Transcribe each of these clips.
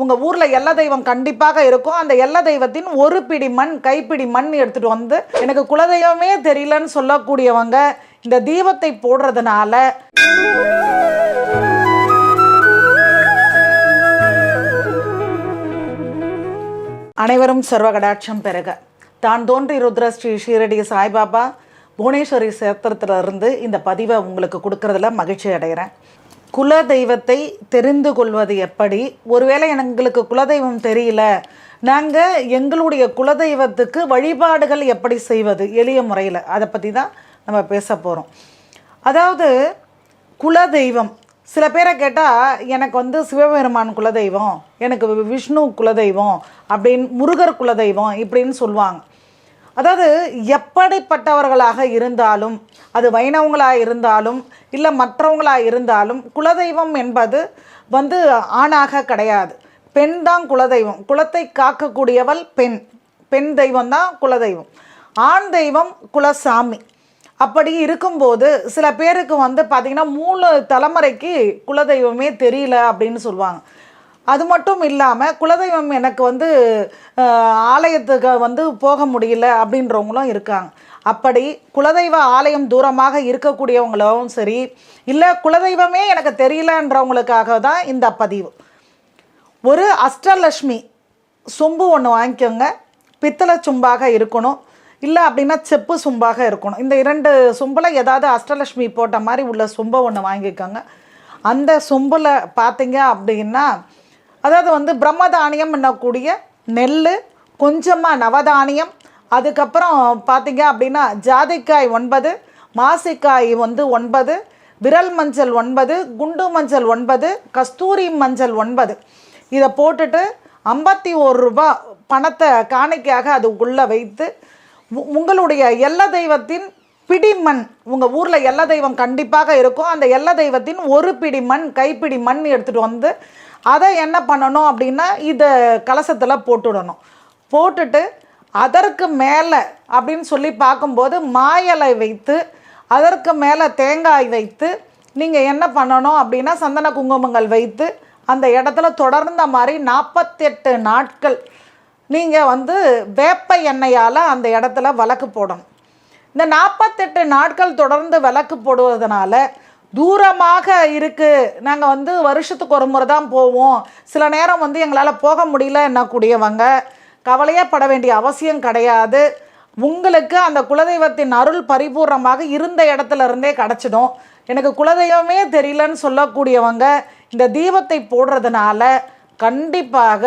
உங்கள் ஊரில் எல்ல தெய்வம் கண்டிப்பாக இருக்கும். அந்த எல்ல தெய்வத்தின் ஒரு பிடி மண் கைப்பிடி மண் எடுத்துகிட்டு வந்து எனக்கு குலதெய்வமே தெரியலன்னு சொல்லக்கூடியவங்க இந்த தீபத்தை போடுறதுனால அனைவரும் சர்வகடாட்சம் பெருக தான் தோன்றி ருத்ர ஸ்ரீ ஷீரடி சாய்பாபா புவனேஸ்வரி சேத்திரத்திலிருந்து இந்த பதிவை உங்களுக்கு கொடுக்கறதுல மகிழ்ச்சி அடைகிறேன். குல தெய்வத்தை தெரிந்து கொள்வது எப்படி? ஒருவேளை எங்களுக்கு குலதெய்வம் தெரியல. நாங்கள் எங்களுடைய குலதெய்வத்துக்கு வழிபாடுகள் எப்படி செய்வது? எளிய முறையில். அதை பற்றி தான் நம்ம பேச போகிறோம் அதாவது குலதெய்வம். சில பேரை கேட்டால் எனக்கு வந்து சிவபெருமான் குலதெய்வம் எனக்கு விஷ்ணு குலதெய்வம் அப்படின்னு முருகர் குலதெய்வம் இப்படின்னு சொல்லுவாங்க. அதாவது எப்படிப்பட்டவர்களாக இருந்தாலும் அது வைணவங்களாக இருந்தாலும் இல்லை மற்றவங்களாக இருந்தாலும் குலதெய்வம் என்பது வந்து ஆணாக கிடையாது. பெண் தான் குலதெய்வம். குலத்தை காக்கக்கூடியவள் பெண். பெண் தெய்வம் தான் குலதெய்வம். ஆண் தெய்வம் குலசாமி. அப்படி இருக்கும்போது சில பேருக்கு வந்து பார்த்திங்கன்னா மூணு தலைமுறைக்கு குலதெய்வமே தெரியல அப்படின்னு சொல்லுவாங்க. அது மட்டும் இல்லாமல் குலதெய்வம் எனக்கு வந்து ஆலயத்துக்கு வந்து போக முடியல அப்படின்றவங்களும் இருக்காங்க. அப்படி குலதெய்வ ஆலயம் தூரமாக இருக்கக்கூடியவங்களும் சரி இல்லை குலதெய்வமே எனக்கு தெரியலன்றவங்களுக்காக தான் இந்த பதிவு. ஒரு அஷ்டலக்ஷ்மி சொம்பு ஒன்று வாங்கிக்கோங்க. பித்தளை சொம்பாக இருக்கணும். இல்லை அப்படின்னா செப்பு சொம்பாக இருக்கணும். இந்த இரண்டு சொம்பில் ஏதாவது அஷ்டலக்ஷ்மி போட்ட மாதிரி உள்ள சொம்பை ஒன்று வாங்கிக்கோங்க. அந்த சொம்பில் பார்த்தீங்க அப்படின்னா அதாவது வந்து பிரம்மதானியம் என்னக்கூடிய நெல் கொஞ்சமாக நவதானியம் அதுக்கப்புறம் பார்த்திங்க அப்படின்னா ஜாதிக்காய் ஒன்பது மாசிக்காய் வந்து ஒன்பது விரல் மஞ்சள் ஒன்பது குண்டு மஞ்சள் ஒன்பது கஸ்தூரி மஞ்சள் ஒன்பது. இதை போட்டுட்டு ஐம்பத்தி ஒரு ரூபா பணத்தை காணிக்கையாக அது உள்ளே வைத்து உ- உங்களுடைய எல்ல தெய்வத்தின் பிடிமண் உங்கள் ஊரில் எல்ல தெய்வம் கண்டிப்பாக இருக்கும். அந்த எல்ல தெய்வத்தின் ஒரு பிடி மண் கைப்பிடி மண் எடுத்துகிட்டு வந்து அதை என்ன பண்ணணும் அப்படின்னா இதை கலசத்தில் போட்டுடணும். போட்டுட்டு அதற்கு மேலே அப்படின்னு சொல்லி பார்க்கும்போது மாயலை வைத்து அதற்கு மேலே தேங்காய் வைத்து நீங்கள் என்ன பண்ணணும் அப்படின்னா சந்தன குங்குமங்கள் வைத்து அந்த இடத்துல தொடர்ந்த மாதிரி நாற்பத்தெட்டு நாட்கள் நீங்கள் வந்து வேப்ப எண்ணெயால் அந்த இடத்துல விளக்கு போடணும். இந்த நாற்பத்தெட்டு நாட்கள் தொடர்ந்து விளக்கு போடுவதனால தூரமாக இருக்குது நாங்கள் வந்து வருஷத்துக்கு ஒரு முறை தான் போவோம். சில நேரம் வந்து எங்களால் போக முடியல என்னக்கூடியவங்க கவலையே பட வேண்டிய அவசியம் கிடையாது. உங்களுக்கு அந்த குலதெய்வத்தின் அருள் பரிபூர்ணமாக இருந்த இடத்துல இருந்தே கிடச்சிடும். எனக்கு குலதெய்வமே தெரியலன்னு சொல்லக்கூடியவங்க இந்த தீபத்தை போடுறதுனால கண்டிப்பாக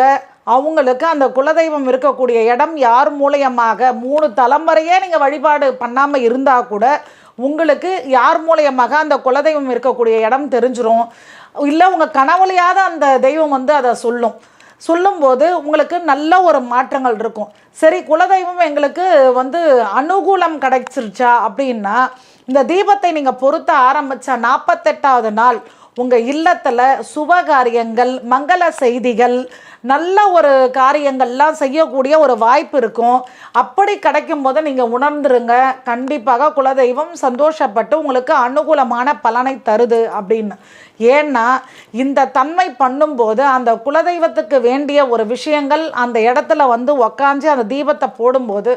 அவங்களுக்கு அந்த குலதெய்வம் இருக்கக்கூடிய இடம் யார் மூலியமாக மூணு தலைமுறையே நீங்கள் வழிபாடு பண்ணாமல் இருந்தால் கூட உங்களுக்கு யார் மூலியமாக அந்த குலதெய்வம் இருக்கக்கூடிய இடம் தெரிஞ்சிடும் இல்லை உங்கள் கனவுலையாவது அந்த தெய்வம் வந்து அதை சொல்லும். சொல்லும்போது உங்களுக்கு நல்ல ஒரு மாற்றங்கள் இருக்கும். சரி குலதெய்வம் எங்களுக்கு வந்து அனுகூலம் கிடைச்சிருச்சா அப்படின்னா இந்த தீபத்தை நீங்கள் பொருத்த ஆரம்பித்த நாற்பத்தெட்டாவது நாள் உங்கள் இல்லத்தில் சுப காரியங்கள் மங்கள செய்திகள் நல்ல ஒரு காரியங்கள்லாம் செய்யக்கூடிய ஒரு வாய்ப்பு இருக்கும். அப்படி கிடைக்கும் போது நீங்கள் உணர்ந்துருங்க. கண்டிப்பாக குலதெய்வம் சந்தோஷப்பட்டு உங்களுக்கு அனுகூலமான பலனை தருது அப்படின்னு. ஏன்னா இந்த தன்மை பண்ணும்போது அந்த குலதெய்வத்துக்கு வேண்டிய ஒரு விஷயங்கள் அந்த இடத்துல வந்து உக்காஞ்சி அந்த தீபத்தை போடும்போது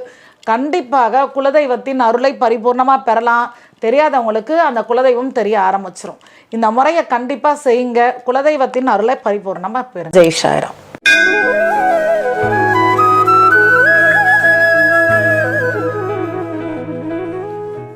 கண்டிப்பாக குலதெய்வத்தின் அருளை பரிபூர்ணமாக பெறலாம். தெரியாதவங்களுக்கு அந்த குலதெய்வம் தெரிய ஆரம்பிச்சிரும். இந்த முறையை கண்டிப்பாக செய்யுங்க. குலதெய்வத்தின் அருளை பரிபூர்ணமாக பெறும் ஜெய் சாய்ராம்.